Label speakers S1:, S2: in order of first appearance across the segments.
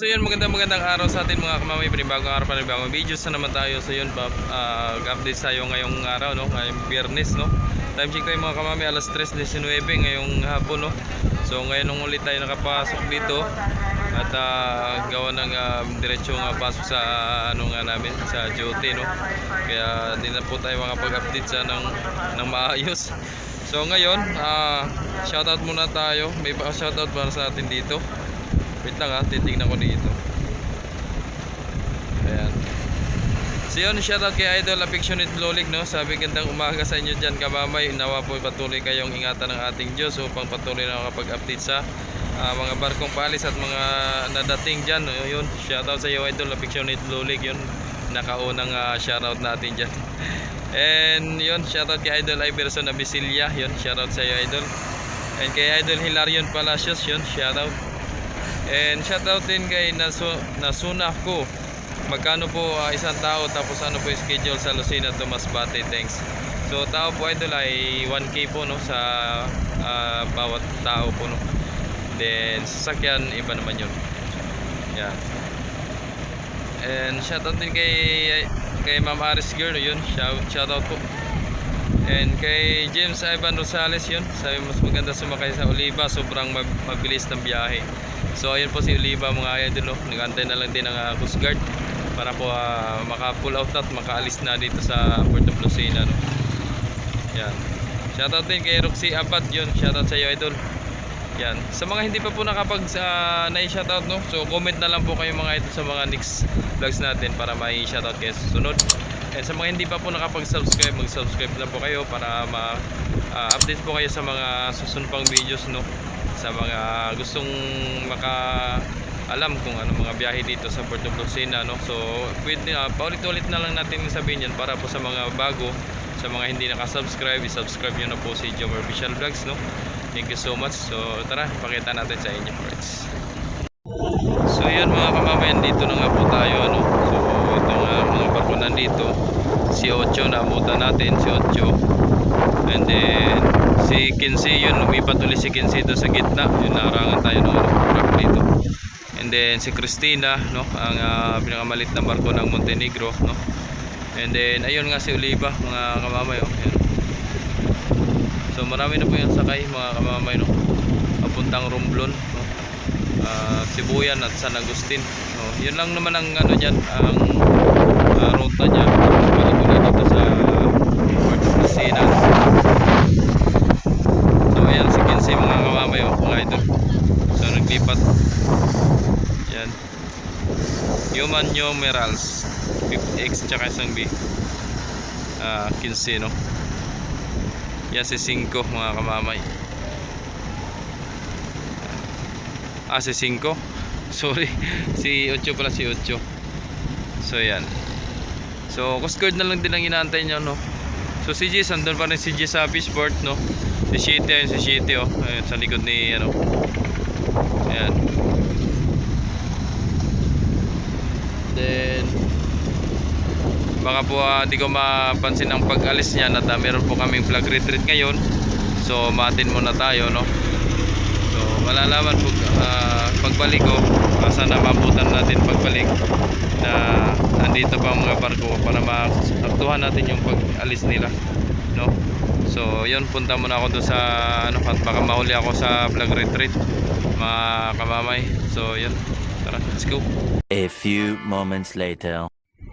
S1: So yun, magandang magandang araw sa atin mga kamamay, panibagong araw, panibagong videos na naman tayo. So yun, uh, update tayo ngayong araw, no? ngayong biyernes, no? Time check tayo mga kamamay, alas 3.19 ngayong hapon, no? So ngayon nung ulit tayo nakapasok dito at uh, gawa ng uh, diretsyo nga pasok sa ano nga namin, sa duty, no? Kaya hindi na po tayo makapag-update sa ng, ng maayos. So ngayon, uh, shoutout muna tayo. May pa shoutout para sa atin dito. Wait lang ha, titignan ko dito. Ayan. So yun, shoutout kay Idol Affectionate Lolik, no? Sabi gandang umaga sa inyo dyan, kamamay. Nawa po patuloy kayong ingatan ng ating Diyos upang patuloy na makapag-update sa ah, mga barkong palis at mga nadating dyan. No? Yun, shoutout sa iyo, Idol Affectionate Lolik. Yun, nakaunang ah, shoutout natin dyan. And yun, shoutout kay Idol Iverson Abisilia. Yun, shoutout sa iyo, Idol. And kay Idol Hilarion Palacios, yun, shoutout. And shoutout din kay Nasu Nasuna ko. Magkano po ah, isang tao tapos ano po yung schedule sa Lucena Tomas Bate, thanks. So tao po idol ay 1k po no sa ah, bawat tao po no. Then sasakyan iba naman yun. Yan. And shoutout din kay kay Ma'am Aris Girl yun. Shout shoutout po. And kay James Ivan Rosales yun. Sabi mas maganda sumakay sa Oliva, sobrang mab- mabilis ng biyahe. So ayun po si Oliva mga idol no. Nagantay na lang din ng uh, Coast Guard para po ah, maka-pull out at makaalis na dito sa Puerto Lucena no. Yan. Shoutout din kay Roxy Abad yun. Shoutout sa iyo idol. Yan. Sa mga hindi pa po nakapag uh, na-shoutout no. So comment na lang po kayo mga idol sa mga next vlogs natin para may shoutout kayo sa sunod. And sa mga hindi pa po nakapag-subscribe, mag-subscribe na po kayo para ma-update po kayo sa mga susunod pang videos no. Sa mga gustong maka alam kung ano mga biyahe dito sa Puerto Lucena no. So pwede uh, paulit-ulit na lang natin sabihin yan para po sa mga bago, sa mga hindi naka-subscribe, i-subscribe niyo na po si Jomar Official Vlogs no. Thank you so much. So tara, pakita natin sa inyo first. So yun mga kamamayan, dito na nga po tayo ano. So ito nga mga barko nandito. Si Ocho naabutan natin, si Ocho. And then si Kinsey yun, lumipat ulit si Kinsey doon sa gitna. Yun narangan tayo ng truck dito. And then si Christina, no, ang uh, pinakamalit na barko ng Montenegro, no. And then ayun nga si Oliva, mga kamamay, oh. So marami na po yung sakay, mga kamamay, no. Papuntang Romblon, no. Ah, Sibuyan at San Agustin. No, yun lang naman ang ano diyan, ang ah, ruta niya. Balik mula dito sa Puerto Lucena. So ayan si Kinsey mga kamamay, oh, mga idol. So naglipat. Yan. Human numerals 50x tsaka isang B. Ah, 15 no. Yan si 5 mga kamamay. Ah, si 5. Sorry. Si 8 pala si 8. So, yan. So, Coast Guard na lang din ang inaantay nyo, no? So, si G, andun pa rin si G sa Fishport, no? Si Shitty, ayun si Shitty, oh. Ayun, sa likod ni, ano. Ayan. Then, baka po ah, di ko mapansin ang pag-alis niya at ah, meron po kaming flag retreat ngayon. So, matin muna tayo, no? So, malalaman po ah, pagbalik ko, ah, sana mabutan natin pagbalik na andito pa ang mga barko para maaktuhan natin yung pag-alis nila, no? So, yun punta muna ako doon sa ano at baka mahuli ako sa flag retreat mga kamamay. So, yun. Tara, let's go.
S2: A few moments later.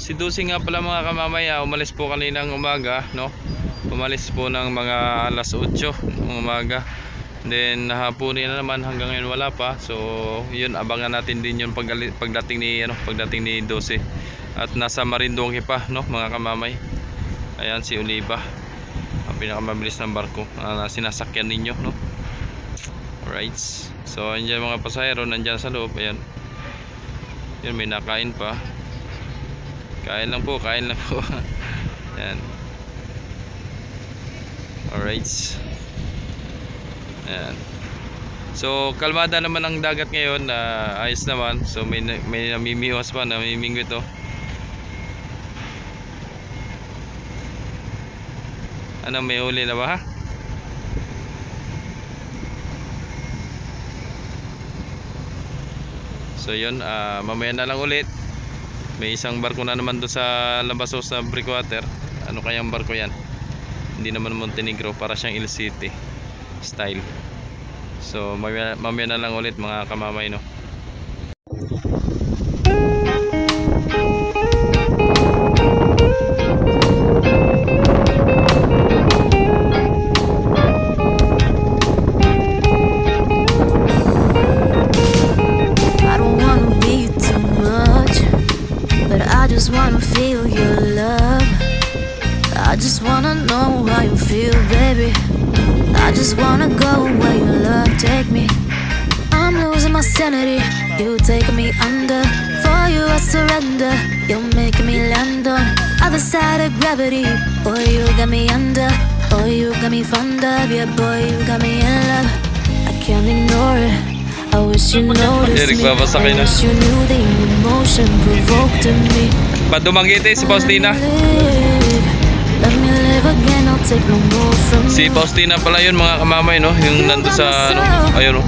S1: Si Dusi nga pala mga kamamay, ah, umalis po kaninang umaga, no? Umalis po ng mga alas 8 ng umaga. Then nahapunin na naman hanggang ngayon wala pa. So, yun abangan natin din yung pag pagdating ni ano, pagdating ni Dusi. At nasa Marinduque pa, no, mga kamamay. Ayan si Oliva. Pinakamabilis ng barko na sinasakyan ninyo, no? Alright. So, andyan mga pasahero, nandyan sa loob. Ayan. Yun, may nakain pa. Kain lang po, kain lang po. Yan. Alright. Yan. So, kalmada naman ang dagat ngayon. na ayos naman. So, may, may namimiwas pa, namimingwit oh. Ano, may huli na ba? So yun, ah, mamaya na lang ulit. May isang barko na naman doon sa Labasos na breakwater. Ano kayang barko yan? Hindi naman Montenegro, para siyang Il City style. So mamaya, mamaya na lang ulit mga kamamay no.
S3: Gravity. Boy, you got me under. Boy, you got me fond of. Yeah, boy, you got me in love. I can't ignore it. I wish you noticed
S1: Eric,
S3: me.
S1: babasakay
S3: I wish you knew the emotion provoked in me.
S1: Padumangiti si Faustina.
S3: Me
S1: Si. Faustina pala yun mga kamamay no, yung nando sa ano, ayun no.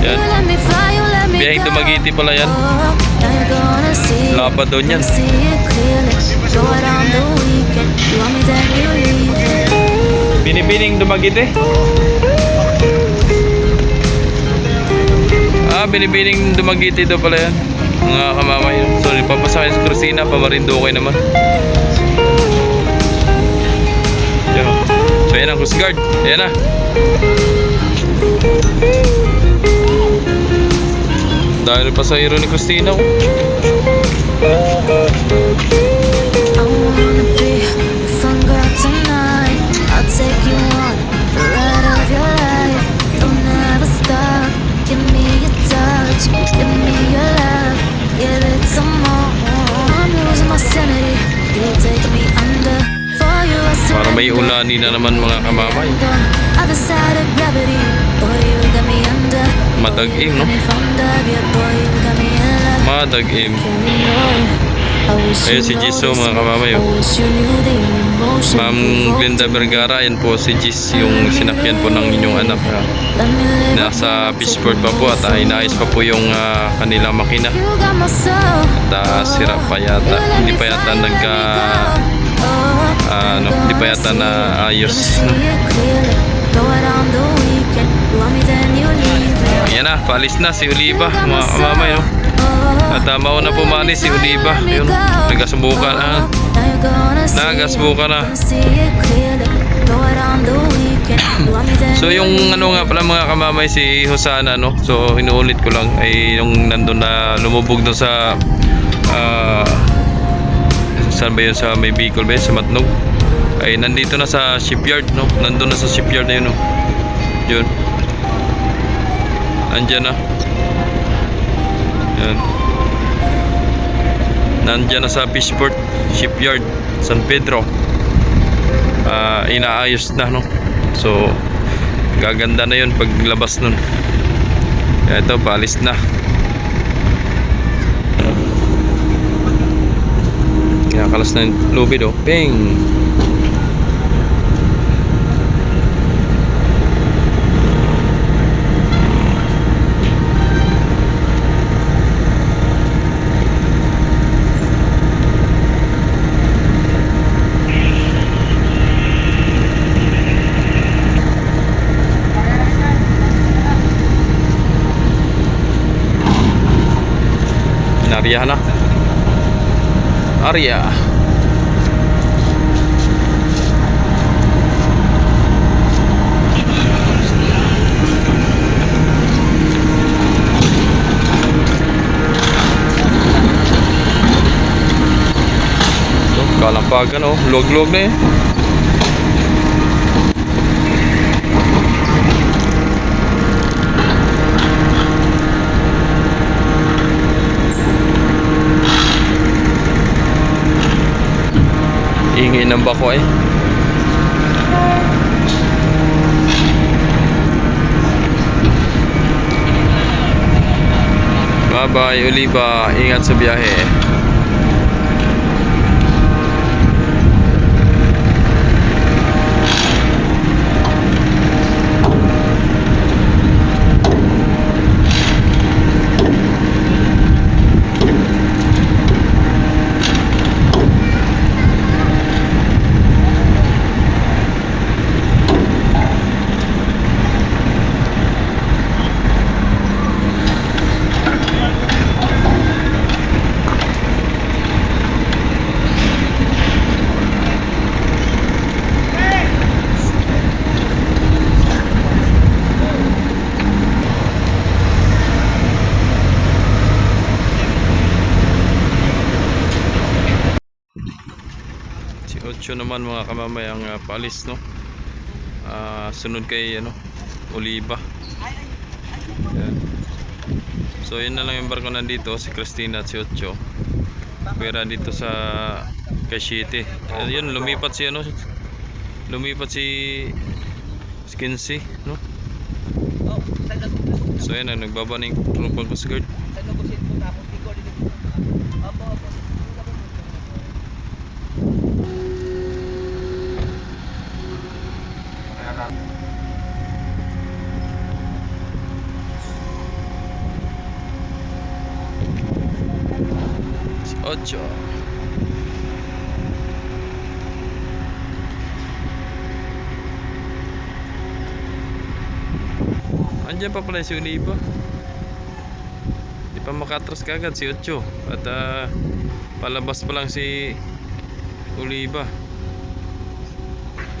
S1: Yan. Biyahing Dumaguete pala yan. Lapad doon yan. Binibining Dumaguete. Ah, binibining Dumaguete daw pala yan. Mga kamamay. So, papasakay sa Crucina, pamarindukoy naman. Yan. So, yan ang Coast Guard. Ayan na. Dahil pa sa ni Christina oh. ko. Madagim.
S3: Ayun
S1: si Jisoo, mga kamamay, oh. Ma'am Glenda Vergara, yan po si Jis, yung sinakyan po ng inyong anak. ah. Nasa Fishport pa po at ah, inaayos pa po yung ah, kanilang makina. At ah, sira pa yata. Hindi pa yata nagka... ano, hindi pa yata na ayos. Ayan na, paalis na si Oliva, mga kamamay. At uh, mauna po mani si Oliva. Yun, nagasubukan. Ah, Nagasbukan na. So yung ano nga pala mga kamamay si Hosana no. So inuulit ko lang ay yung nandun na lumubog doon sa ah saan ba yun sa may Bicol ba yun? sa Matnog ay nandito na sa shipyard no. Nandun na sa shipyard na yun no. Yun. Andyan na. Yan. Nandyan na sa Fishport Shipyard San Pedro. Ah, inaayos na no? So gaganda na yun paglabas nun. Ito paalis na. Kinakalas na yung lubid oh. Ping Narya na. Arya kalampagan oh, log-log na eh. Ingay ng bako eh. Bye bye, Oliva. Ingat sa biyahe. Si Ocho naman mga kamamayang uh, paalis no. Ah, sunod kay ano, Oliva. Yan. So yun na lang yung barko nandito, si Christina at si Ocho. Pera dito sa Cachete. Uh, yun, lumipat si ano, lumipat si Skinsy, no? So yan na, nagbaba na yung Tropical Coast Guard. Si Ocho. Andiyan pa pala si Oliva. Di pa makatras kagad si Ocho. At ah, palabas pa lang si Oliva.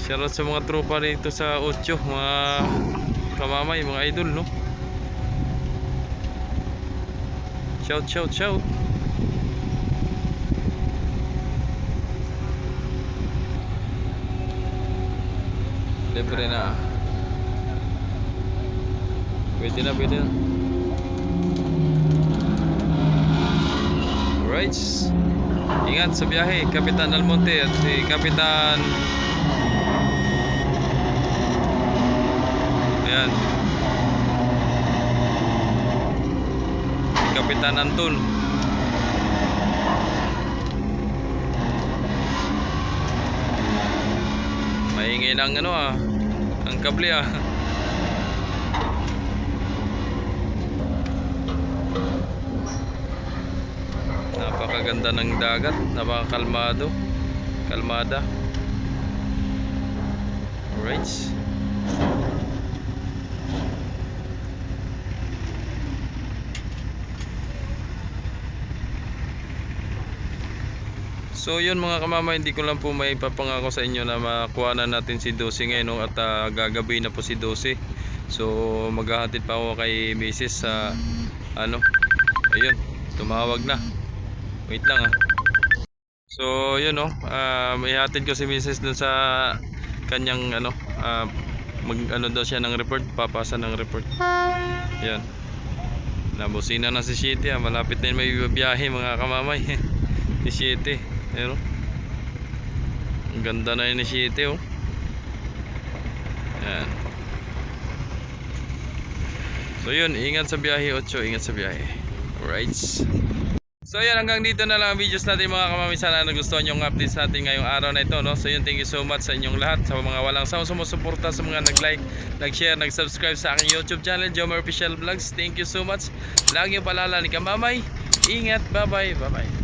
S1: Shoutout sa mga tropa dito sa Ocho. Mga kamamay, mga idol, no? Shout, shout, shout. Libre na. Pwede na, pwede na. Alright. Ingat sa biyahe, Kapitan Almonte at si Kapitan Ayan. Si Kapitan Anton. Maingay ng ano ah. Ang kable ah. Napakaganda ng dagat, napakakalmado. Kalmada. Alright. So yun mga kamama, hindi ko lang po may papangako sa inyo na makuha na natin si Dose ngayon no? at ah, gagabi na po si Dose. So maghahatid pa ako kay Mrs. sa ano, ayun, tumawag na. Wait lang ah. So yun no, uh, ihatid ko si Mrs. dun sa kanyang ano, ah, mag ano daw siya ng report, papasa ng report. Yan. Nabusina na si Shitty ah, malapit na yun may biyahe mga kamamay. ni Shitty. Ayun oh. Ang ganda na yun ni Shitty oh. Yan. So yun, ingat sa biyahe Ocho, ingat sa biyahe. Alright. So yan, hanggang dito na lang ang videos natin mga kamami. Sana nagustuhan yung updates natin ngayong araw na ito. No? So yun, thank you so much sa inyong lahat. Sa mga walang sawang sumusuporta, sa mga nag-like, nag-share, nag-subscribe sa aking YouTube channel, Jomer Official Vlogs. Thank you so much. Lagi yung palala ni Kamamay. Ingat, bye-bye, bye-bye.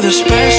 S4: the space